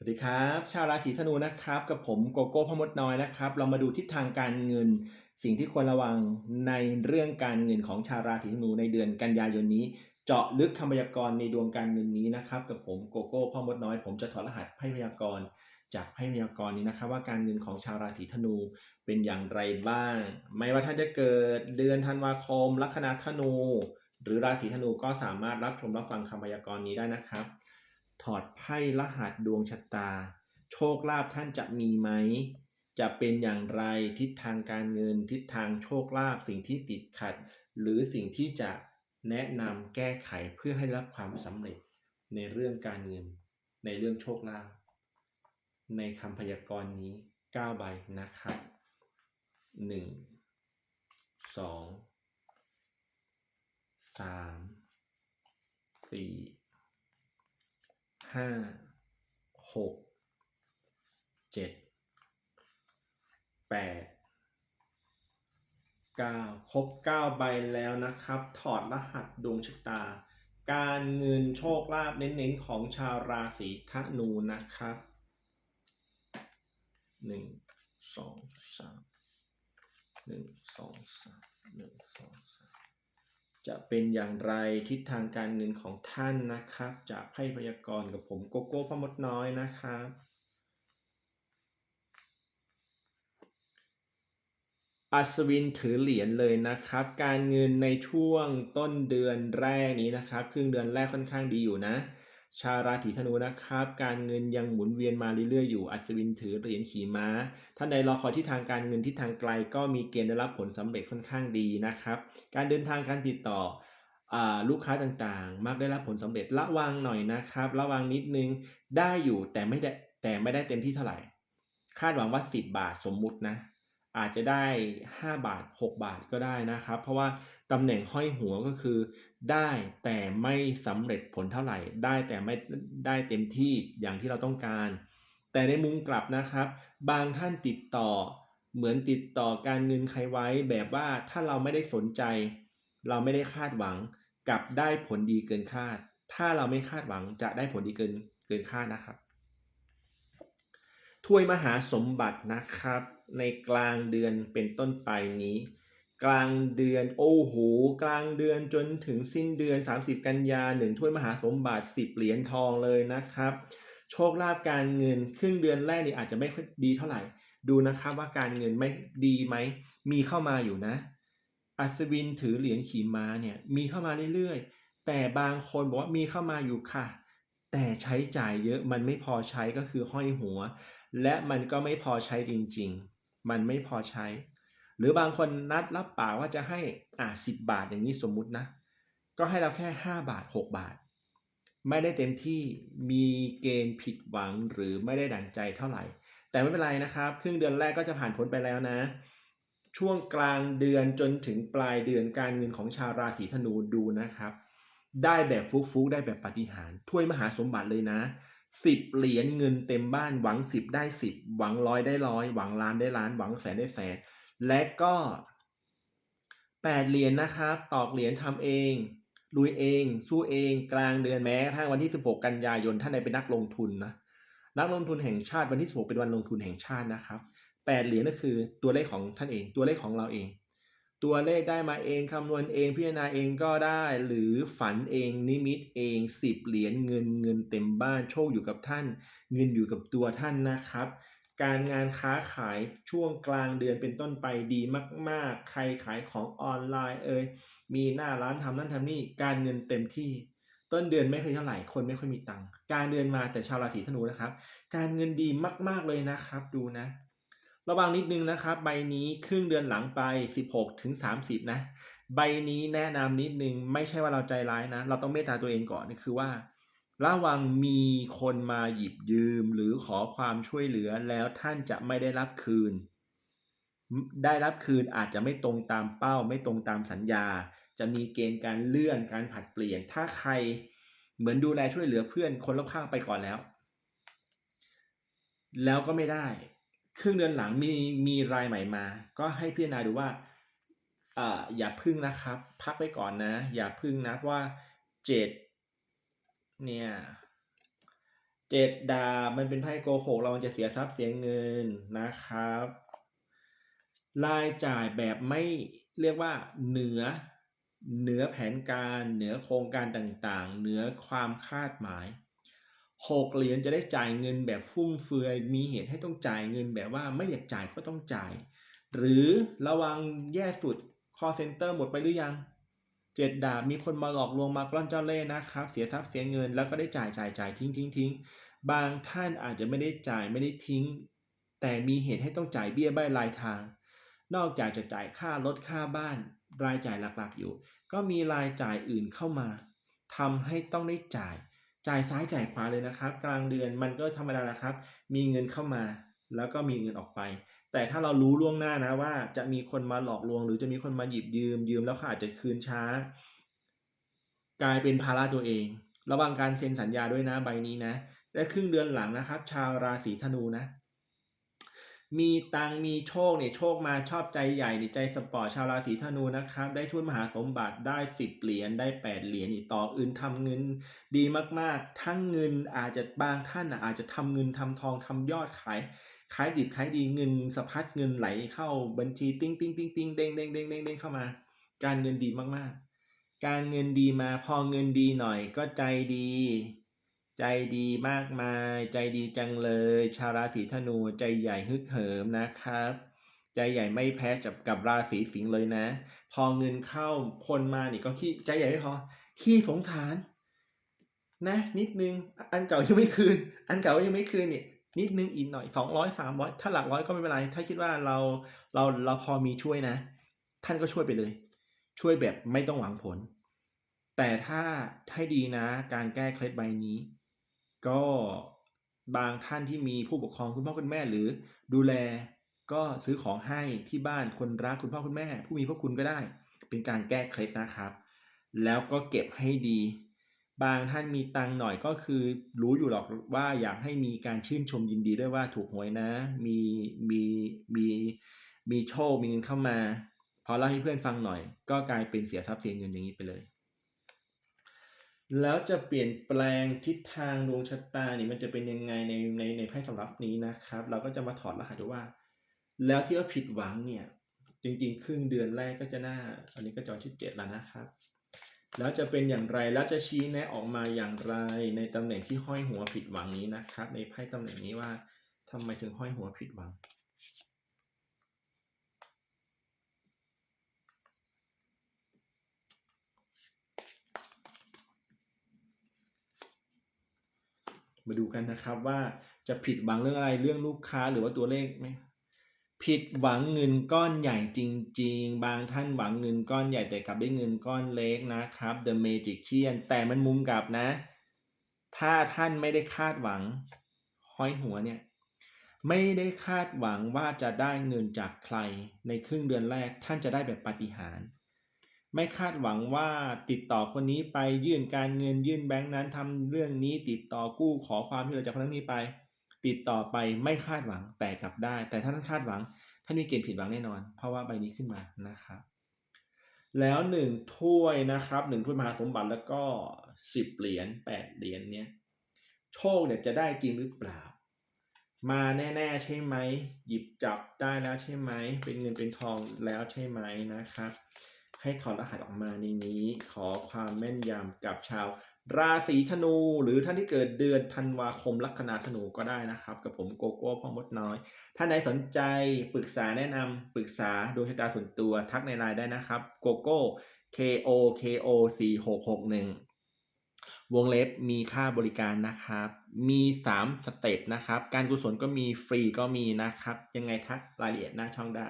สวัสดีครับ ชาวราศีธนูนะครับ กับผมโกโก้พมดน้อยนะครับ เรามาดูทิศทางการเงิน สิ่งที่ควรระวังในเรื่องการเงินของชาวราศีธนูในเดือนกันยายนนี้ เจาะลึกคำพยากรณ์ในดวงการเงินนี้นะครับ กับผมโกโก้พมดน้อย ผมจะถอดรหัสไพ่พยากรณ์จากไพ่พยากรณ์นี้นะครับ ว่าการเงินของชาวราศีธนูเป็นอย่างไรบ้าง ไม่ว่าท่านจะเกิดเดือนธันวาคมลัคนาธนู หรือราศีธนูก็สามารถรับชมรับฟังคำพยากรณ์นี้ได้นะครับ ถอดไพ่รหัสดวงชะตา โชคลาภท่านจะมีไหม จะเป็นอย่างไรทิศทางการเงิน ทิศทางโชคลาภสิ่งที่ติดขัด หรือสิ่งที่จะแนะนำแก้ไขเพื่อให้รับความสำเร็จในเรื่องการเงิน ในเรื่องโชคลาภในคำพยากรณ์นี้ 9 ใบนะครับ 1 2 3 4 ห้าหกเจ็ดแปดเก้าครบเก้าใบแล้วนะครับ ถอดรหัสดวงชะตา การเงินโชคลาภเน้นๆของชาวราศีธนูนะครับหนึ่งสองสามหนึ่งสองสามหนึ่งสองสาม จะเป็นอย่างไรทิศทางการเงินของท่านนะครับ จากไพ่พยากรณ์กับผมโกโก้พมดน้อยนะครับอัศวินถือเหรียญเลยนะครับ การเงินในช่วงต้นเดือนแรกนี้นะครับ ครึ่งเดือนแรกค่อนข้างดีอยู่นะ ชาวราศีธนูนะครับ การเงินยังหมุนเวียนมาเรื่อยๆอยู่ อัศวินถือเหรียญขี่ม้า ท่านใดรอคอยที่ทางการเงินที่ทางไกลก็มีเกณฑ์ได้รับผลสำเร็จค่อนข้างดีนะครับ การเดินทางการติดต่อลูกค้าต่างๆ มักได้รับผลสำเร็จระวังหน่อยนะครับ ระวังนิดนึงได้อยู่แต่ไม่ได้แต่ไม่ได้เต็มที่เท่าไหร่ คาดหวังว่า 10 บาทสมมุตินะ อาจจะได้ 5 บาท 6 บาทก็ได้นะครับ เพราะว่าตำแหน่งห้อยหัวก็คือ ได้แต่ไม่สำเร็จผลเท่าไหร่ ได้แต่ไม่ได้เต็มที่อย่างที่เราต้องการ แต่ในมุมกลับนะครับ บางท่านติดต่อ เหมือนติดต่อการเงินใครไว้แบบว่าถ้าเราไม่ได้สนใจ เราไม่ได้คาดหวังกลับได้ผลดีเกินคาด ถ้าเราไม่คาดหวังจะได้ผลดีเกินเกินคาดนะครับ ถ้วยมหาสมบัตินะครับ ในกลางเดือนเป็นต้นไปนี้ กลางเดือนโอ้โหกลางเดือนจนถึงสิ้นเดือน 30 กันยาหนึ่งถ้วยมหาสมบัติ 10 เหรียญทองเลยนะครับ โชคลาภการเงินครึ่งเดือนแรกนี่อาจจะไม่ค่อยดีเท่าไหร่ ดูนะครับว่าการเงินไม่ดีไหมมีเข้ามาอยู่นะ อัศวินถือเหรียญขี่ม้าเนี่ยมีเข้ามาเรื่อยๆ แต่บางคนบอกว่ามีเข้ามาอยู่ค่ะแต่ใช้จ่ายเยอะมันไม่พอใช้ก็คือห้อยหัว และมันก็ไม่พอใช้จริง ๆ มันไม่พอใช้ หรือบางคนนัดรับปากว่าจะให้อะสิบาทอย่างนี้สมมุตินะ ก็ให้เราแค่ 5 บาท 6 บาท ไม่ได้เต็มที่มีเกณฑ์ผิดหวังหรือไม่ได้ดั่งใจเท่าไหร่ แต่ไม่เป็นไรนะครับ ครึ่งเดือนแรกก็จะผ่านพ้นไปแล้วนะ ช่วงกลางเดือนจนถึงปลายเดือนการเงินของชาวราศีธนูดูนะครับ ได้แบบฟุกๆได้แบบปฏิหารถ้วยมหาสมบัติเลยนะ สิบเหรียญเงินเต็มบ้านหวังสิบได้สิบหวังร้อยได้ร้อยหวังล้านได้ล้านหวังแสนได้แสน และก็แปดเหรียญนะครับ ตอกเหรียญทำเองลุยเอง สู้เองกลางเดือนแม้กระทั่งวันที่ 16 กันยายนท่านใดเป็นนักลงทุนนะนักลงทุนแห่งชาติวันที่ 16 เป็นวันลงทุนแห่งชาตินะครับแปดเหรียญก็คือตัวเลขของท่านเอง ตัวเลขของเราเอง ตัวเลขได้มาเองคำนวณเองพิจารณาเองก็ได้ หรือฝันเองนิมิตเองสิบเหรียญเงินเงินเต็มบ้านโชคอยู่กับท่าน เงินอยู่กับตัวท่านนะครับ การงานค้าขายช่วงกลางเดือนเป็นต้นไปดีมาก ๆ ใครขายของออนไลน์เอ่ยมีหน้าร้านทำนั่นทำนี่การเงินเต็มที่ ต้นเดือนไม่ค่อยเท่าไหร่คนไม่ค่อยมีตังค์การเดือนมาแต่ชาวราศีธนูนะครับ การเงินดีมาก ๆเลยนะครับ ดูนะ ระวังนิดนึงนะครับ ใบนี้ครึ่งเดือนหลังไป 16ถึง30 นะ ใบนี้แนะนำนิดนึง ไม่ใช่ว่าเราใจร้ายนะ เราต้องเมตตาตัวเองก่อนนี่คือว่า ระวังมีคนมาหยิบยืมหรือขอความช่วยเหลือแล้วท่านจะไม่ได้รับคืน ได้รับคืนอาจจะไม่ตรงตามเป้า ไม่ตรงตามสัญญา จะมีเกณฑ์การเลื่อนการผัดเปลี่ยน ถ้าใครเหมือนดูแลช่วยเหลือเพื่อนคนรอบข้างไปก่อนแล้ว แล้วก็ไม่ได้ ครึ่งเดือนหลังมีมีรายใหม่มา ก็ให้พิจารณาดูว่าอ่าอย่าพึ่งนะครับ พักไว้ก่อนนะ อย่าพึ่งนะว่าเจ็ดเนี่ยเจ็ดดาบมันเป็นไพ่โกหกเรามันจะเสียทรัพย์เสียเงินนะครับ รายจ่ายแบบไม่เรียกว่าเหนือเหนือแผนการเหนือโครงการต่างๆ เหนือความคาดหมาย หกเหรียญจะได้จ่ายเงินแบบฟุ่มเฟือย มีเหตุให้ต้องจ่ายเงินแบบว่าไม่อยากจ่ายก็ต้องจ่าย หรือระวังแย่สุด call center หมดไปหรือยังเจ็ดดาบมีคนมาหลอกลวงมากล้อนเจ้าเล่ห์นะครับ เสียทรัพย์เสียเงินแล้วก็ได้จ่ายจ่ายจ่ายทิ้งทิ้งทิ้งบางท่านอาจจะไม่ได้จ่ายไม่ได้ทิ้ง แต่มีเหตุให้ต้องจ่ายเบี้ยใบ้รายทาง นอกจากจะจ่ายค่ารถค่าบ้าน รายจ่ายหลักๆอยู่ ก็มีรายจ่ายอื่นเข้ามาทำให้ต้องได้จ่าย จ่ายซ้ายจ่ายขวาเลยนะครับ กลางเดือนมันก็ธรรมดาละครับ มีเงินเข้ามาแล้วก็มีเงินออกไป แต่ถ้าเรารู้ล่วงหน้านะว่าจะมีคนมาหลอกลวง หรือจะมีคนมาหยิบยืมยืมแล้วเขาอาจจะคืนช้า กลายเป็นภาระตัวเอง ระวังการเซ็นสัญญาด้วยนะใบนี้นะ และครึ่งเดือนหลังนะครับ ชาวราศีธนูนะ มีตังมีโชคเนี่ยโชคมาชอบใจใหญ่นี่ใจสปอร์ตชาวราศีธนูนะครับ ได้ทุนมหาสมบัติได้สิบเหรียญได้แปดเหรียญนี่ต่ออื่นทำเงิน ดีมากๆ ทั้งเงินอาจจะบางท่านอะอาจจะทำเงินทำทองทำยอดขายขายดิบขายดีเงินสะพัดเงินไหลเข้าบัญชีติ้งติ้งติ้งติ้งเด้งเด้งเด้งเด้งเด้งเข้ามา การเงินดีมากๆ การเงินดีมาพอเงินดีหน่อยก็ใจดี ใจดีมากมาย ใจดีจังเลย ชาวราศีธนูใจใหญ่ฮึกเหิมนะครับ ใจใหญ่ไม่แพ้กับกับราศีสิงห์เลยนะ พอเงินเข้าคนมานี่ก็ขี้ใจใหญ่ไม่พอขี้สงสาร นะ นิดนึง อันเก่ายังไม่คืน อันเก่ายังไม่คืนเนี่ยนิดนึงอีกหน่อยสองร้อยสามร้อยถ้าหลักร้อยก็ไม่เป็นไร ถ้าคิดว่าเราเราเราพอมีช่วยนะ ท่านก็ช่วยไปเลย ช่วยแบบไม่ต้องหวังผล แต่ถ้าให้ดีนะ การแก้เคล็ดใบนี้ ก็บางท่านที่มีผู้ปกครองคุณพ่อคุณแม่หรือดูแลก็ซื้อของให้ที่บ้านคนรักคุณพ่อคุณแม่ ผู้มีพระคุณก็ได้ เป็นการแก้เคล็ดนะครับ แล้วก็เก็บให้ดี บางท่านมีตังหน่อยก็คือ รู้อยู่หรอกว่าอยากให้มีการชื่นชมยินดีด้วยว่าถูกหวยนะ มีมีมีมีโชคมีเงินเข้ามาพอเล่าให้เพื่อนฟังหน่อย ก็กลายเป็นเสียทรัพย์เสียเงินอย่างนี้ไปเลย แล้วจะเปลี่ยนแปลงทิศทางดวงชะตานี่มันจะเป็นยังไงในในในไพ่สำรับนี้นะครับ เราก็จะมาถอดรหัสดูว่า แล้วที่ว่าผิดหวังเนี่ย จริงๆ ครึ่งเดือนแรกก็จะน่าอันนี้ก็จอที่เจ็ดแล้วนะครับ แล้วจะเป็นอย่างไรแล้วจะชี้แนะออกมาอย่างไรในตำแหน่งที่ห้อยหัวผิดหวังนี้นะครับ ในไพ่ตำแหน่งนี้ว่าทำไมถึงห้อยหัวผิดหวัง มาดูกันนะครับว่าจะผิดหวังเรื่องอะไรเรื่องลูกค้าหรือว่าตัวเลขไหมผิดหวังเงินก้อนใหญ่จริง ๆ บางท่านหวังเงินก้อนใหญ่แต่กลับได้เงินก้อนเล็กนะครับ The Magician แต่มันมุมกลับนะ ถ้าท่านไม่ได้คาดหวังห้อยหัวเนี่ยไม่ได้คาดหวังว่าจะได้เงินจากใครในครึ่งเดือนแรกท่านจะได้แบบปาฏิหาริย์ ไม่คาดหวังว่าติดต่อคนนี้ไปยื่นการเงินยื่นแบงค์นั้นทำเรื่องนี้ติดต่อกู้ขอความช่วยเหลือจากคนนั้นนี้ไป ติดต่อไปไม่คาดหวังแต่กลับได้ แต่ถ้าท่านคาดหวังท่านมีเกณฑ์ผิดหวังแน่นอน เพราะว่าใบนี้ขึ้นมานะครับแล้วหนึ่งถ้วยนะครับหนึ่งถ้วยมหาสมบัติแล้วก็สิบเหรียญแปดเหรียญเนี่ยโชคเนี่ยจะได้จริงหรือเปล่า มาแน่ๆใช่ไหมหยิบจับได้แล้วใช่ไหมเป็นเงินเป็นทองแล้วใช่ไหมนะครับ ให้ถอดรหัสออกมาในนี้ ขอความแม่นยำกับชาว ราศีธนู หรือท่านที่เกิดเดือนธันวาคมลัคนาธนูก็ได้นะครับ กับผมโกโก้พ่อมดน้อย ท่านใดสนใจปรึกษาแนะนำปรึกษาดวงชะตาส่วนตัวทักในไลน์ได้นะครับโกโก้ K O K O 4 6 6 1 วงเล็บมีค่าบริการนะครับ มี 3 สเต็ปนะครับ การกุศลก็มีฟรีก็มีนะครับ ยังไงทักรายละเอียดหน้าช่องได้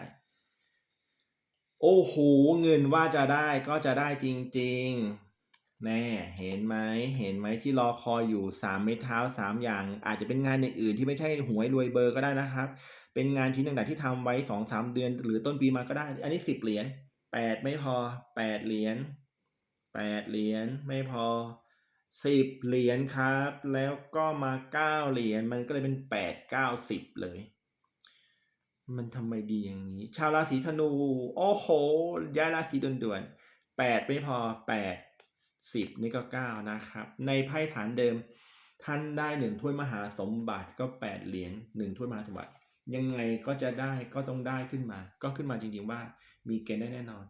โอ้โหเงินว่าจะได้ก็จะได้จริงๆ แน่เห็นไหมเห็นไหมที่รอคอยอยู่3เม็ดเท้า3อย่าง อาจจะเป็นงานอย่างอื่นที่ไม่ใช่หวยรวยเบอร์ก็ได้นะครับ เป็นงานชิ้นต่างๆที่ทำไว้2-3เดือน หรือต้นปีมาก็ได้ อันนี้10เหรียญ8ไม่พอ8เหรียญ8เหรียญไม่พอ10เหรียญครับ แล้วก็มา9เหรียญมันก็เลยเป็น8 9 10เลย มันทำไมดีอย่างนี้ ชาวราศีธนู โอ้โห ย้ายราศีด่วนๆ8ไม่พอ8 10นี่ก็9นะครับ ในไพ่ฐานเดิม ท่านได้หนึ่งถ้วยมหาสมบัติก็แปดเหรียญหนึ่งถ้วยมหาสมบัติ ยังไงก็จะได้ก็ต้องได้ขึ้นมา ก็ขึ้นมาจริงๆว่า มีเกณฑ์ได้แน่นอน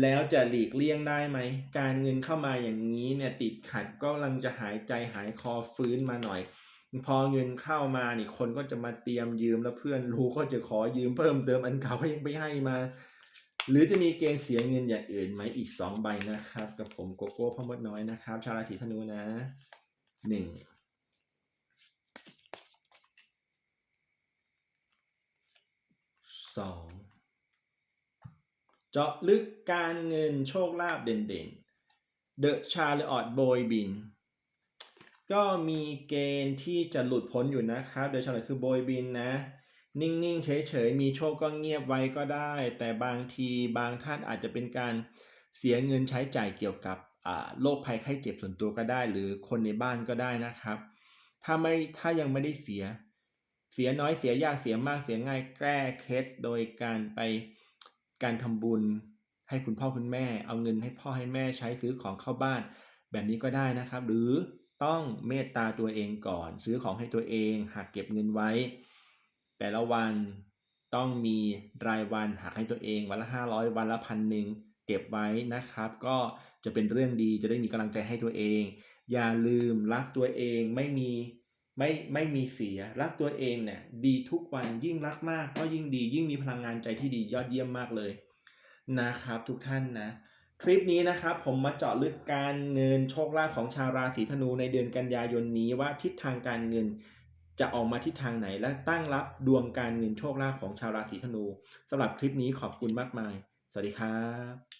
แล้วจะหลีกเลี่ยงได้ไหม การเงินเข้ามาอย่างนี้เนี่ยติดขัดก็กำลังจะหายใจหายคอฟื้นมาหน่อย พอเงินเข้ามานี่คนก็จะมาเตรียมยืมแล้วเพื่อนรู้ก็จะขอยืมเพิ่มเติมอันเก่าก็ยังไม่ให้มา หรือจะมีเกณฑ์เสียเงินอย่างอื่นไหมอีกสองใบนะครับ กับผมโกโก้พ่อมดน้อยนะครับ ชาวราศีธนูนะหนึ่งสองเจาะลึกการเงินโชคลาภเด่นๆ The Charlotte Boy Bin ก็มีเกณฑ์ที่จะหลุดพ้นอยู่นะครับ โดยเฉพาะคือโบยบินนะ นิ่งๆ เฉยๆ มีโชคก็เงียบไว้ก็ได้ แต่บางทีบางท่านอาจจะเป็นการเสียเงินใช้จ่ายเกี่ยวกับโรคภัยไข้เจ็บส่วนตัวก็ได้ หรือคนในบ้านก็ได้นะครับ ถ้าไม่ถ้ายังไม่ได้เสีย เสียน้อยเสียยากเสียมากเสียง่ายแก้เคล็ดโดยการไปการทำบุญให้คุณพ่อคุณแม่ เอาเงินให้พ่อให้แม่ใช้ซื้อของเข้าบ้านแบบนี้ก็ได้นะครับ หรือ ต้องเมตตาตัวเองก่อน ซื้อของให้ตัวเองหักเก็บเงินไว้ แต่ละวันต้องมีรายวันหักให้ตัวเองวันละ 500 วันละพันหนึ่งเก็บไว้นะครับ ก็จะเป็นเรื่องดีจะได้มีกำลังใจให้ตัวเอง อย่าลืมรักตัวเองไม่มีไม่ไม่มีเสียรักตัวเองเนี่ยดีทุกวันยิ่งรักมากก็ยิ่งดียิ่งมีพลังงานใจที่ดียอดเยี่ยมมากเลยนะครับทุกท่านนะ คลิปนี้นะครับผมมาเจาะลึกการเงินโชคลาภของชาวราศีธนูในเดือนกันยายนนี้ว่าทิศทางการเงินจะออกมาทิศทางไหน และตั้งรับดวงการเงินโชคลาภของชาวราศีธนูสำหรับคลิปนี้ขอบคุณมากมาย สวัสดีครับ